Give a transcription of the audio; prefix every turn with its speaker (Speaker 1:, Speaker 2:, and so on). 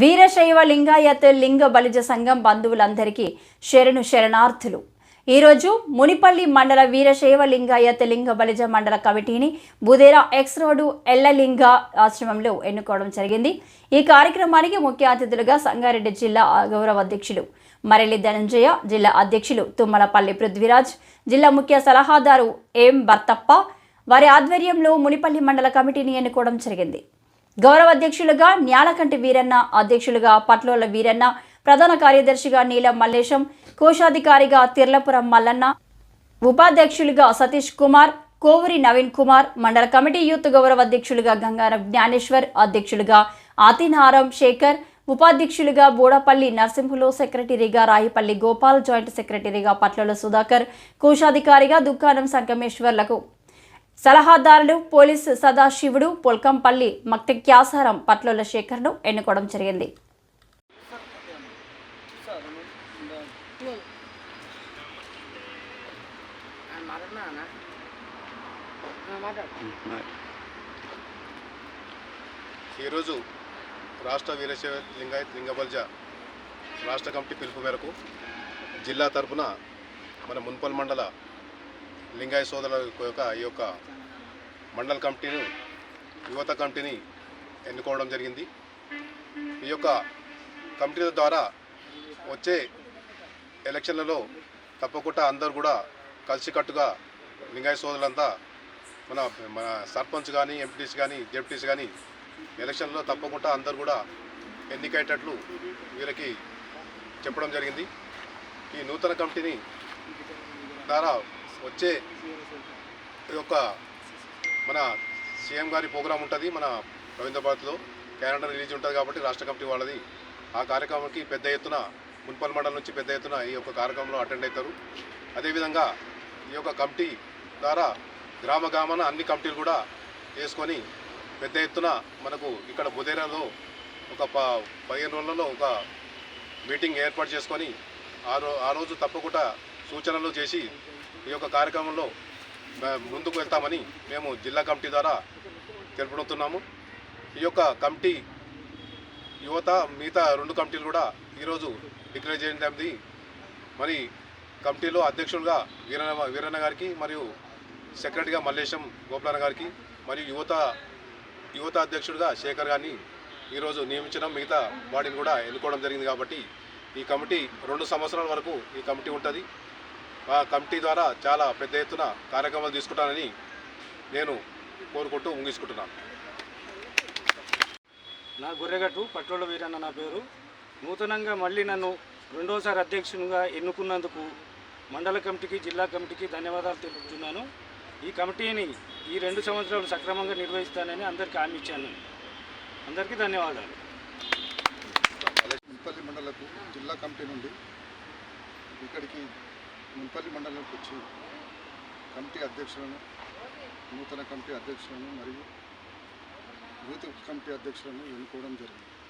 Speaker 1: వీరశైవ లింగాయత్ లింగ బలిజ సంఘం బంధువులందరికీ శరణు శరణార్థులు. ఈరోజు మునిపల్లి మండల వీరశైవ లింగాయత్ లింగ బలిజ మండల కమిటీని బుదేరా ఎక్స్ రోడ్డు ఎల్లలింగ ఆశ్రమంలో ఎన్నుకోవడం జరిగింది. ఈ కార్యక్రమానికి ముఖ్య అతిథులుగా సంగారెడ్డి జిల్లా గౌరవ అధ్యక్షులు మరెల్లి ధనంజయ జిల్లా అధ్యక్షులు తుమ్మలపల్లి పృథ్వీరాజ్ జిల్లా ముఖ్య సలహాదారు ఎం భర్తప్ప వారి ఆధ్వర్యంలో మునిపల్లి మండల కమిటీని ఎన్నుకోవడం జరిగింది. గౌరవ అధ్యక్షులుగా న్యాలకంటి వీరన్న అధ్యక్షులుగా పట్లోల వీరన్న ప్రధాన కార్యదర్శిగా నీలం మల్లేశం కోశాధికారిగా తిర్లపురం మల్లన్న ఉపాధ్యక్షులుగా సతీష్ కుమార్ కోవూరి నవీన్ కుమార్ మండల కమిటీ యూత్ గౌరవ అధ్యక్షులుగా గంగారం జ్ఞానేశ్వర్ అధ్యక్షులుగా ఆతినారం శేఖర్ ఉపాధ్యక్షులుగా బోడపల్లి నర్సింహులు సెక్రటరీగా రాయిపల్లి గోపాల్ జాయింట్ సెక్రటరీగా పట్లల సుధాకర్ కోశాధికారిగా దుకాణం సంగమేశ్వర్లకు సలహాదారులు పోలీసు సదాశివుడు పొల్కంపల్లి మక్తక్యాసారం పట్ల శేఖర్ను ఎన్నుకోవడం జరిగింది.
Speaker 2: ఈరోజు రాష్ట్ర వీరశైవ లింగాయత్ లింగబల్జ రాష్ట్ర కమిటీ పిలుపు మేరకు జిల్లా తరఫున మన మున్పల్ మండల లింగాయ సోదరుల యొక్క ఈ యొక్క మండల కమిటీని యువత కమిటీని ఎన్నుకోవడం జరిగింది. ఈ యొక్క కమిటీల ద్వారా వచ్చే ఎలక్షన్లలో తప్పకుండా అందరూ కూడా కలిసికట్టుగా లింగాయ సోదరులంతా మన మన సర్పంచ్ కానీ ఎంపీటీస్ కానీ జెడ్పీటీస్ కానీ ఎలక్షన్లో తప్పకుండా అందరు కూడా ఎన్నికయ్యేటట్లు వీళ్ళకి చెప్పడం జరిగింది. ఈ నూతన కమిటీని ద్వారా వచ్చే ఈ యొక్క మన సీఎం గారి ప్రోగ్రాం ఉంటుంది మన రవీంద్రబాద్లో క్యాలెండర్ రిలీజ్ ఉంటుంది కాబట్టి రాష్ట్ర కమిటీ వాళ్ళది. ఆ కార్యక్రమానికి పెద్ద ఎత్తున మున్పల్ మండలం నుంచి పెద్ద ఎత్తున ఈ యొక్క కార్యక్రమంలో అటెండ్ అవుతారు. అదేవిధంగా ఈ యొక్క కమిటీ ద్వారా గ్రామ గ్రామాన అన్ని కమిటీలు కూడా వేసుకొని పెద్ద ఎత్తున మనకు ఇక్కడ బుధేరాలో ఒక ప పదిహేను రోజులలో ఒక మీటింగ్ ఏర్పాటు చేసుకొని ఆ రో ఆ రోజు తప్పకుండా సూచనలు చేసి ఈ యొక్క కార్యక్రమంలో ముందుకు వెళ్తామని మేము జిల్లా కమిటీ ద్వారా తెలుపుతున్నాము. ఈ యొక్క కమిటీ యువత మిగతా రెండు కమిటీలు కూడా ఈరోజు డిక్లేర్ చేయడం జరిగింది. మరి కమిటీలో అధ్యక్షులుగా వీరన్న వీరన్న గారికి మరియు సెక్రటరీగా మల్లేశం గోపాలన్న గారికి మరియు యువత యువత అధ్యక్షుడిగా శేఖర్ గారిని ఈరోజు నియమించడం మిగతా వాటిని కూడా ఎన్నుకోవడం జరిగింది కాబట్టి ఈ కమిటీ రెండు సంవత్సరాల వరకు ఈ కమిటీ ఉంటుంది. ఆ కమిటీ ద్వారా చాలా పెద్ద ఎత్తున కార్యక్రమాలు తీసుకుంటానని నేను కోరుకుంటూ ముగించుకుంటున్నాను
Speaker 3: నా గొర్రెగట్టు పట్లోళ్ళ వీరన్న నా పేరు. నూతనంగా మళ్ళీ నన్ను రెండోసారి అధ్యక్షునిగా ఎన్నుకున్నందుకు మండల కమిటీకి జిల్లా కమిటీకి ధన్యవాదాలు తెలుపుతున్నాను. ఈ కమిటీని ఈ రెండు సంవత్సరాలు సక్రమంగా నిర్వహిస్తానని అందరికీ హామీ ఇచ్చాను. అందరికీ ధన్యవాదాలు.
Speaker 4: మున్పల్లి మండలకు జిల్లా కమిటీ నుండి ఇక్కడికి మున్పల్లి మండలంలోకి వచ్చి కమిటీ అధ్యక్షులను నూతన కమిటీ అధ్యక్షులను మరియు యూత్ కమిటీ అధ్యక్షులను ఎన్నుకోవడం జరిగింది.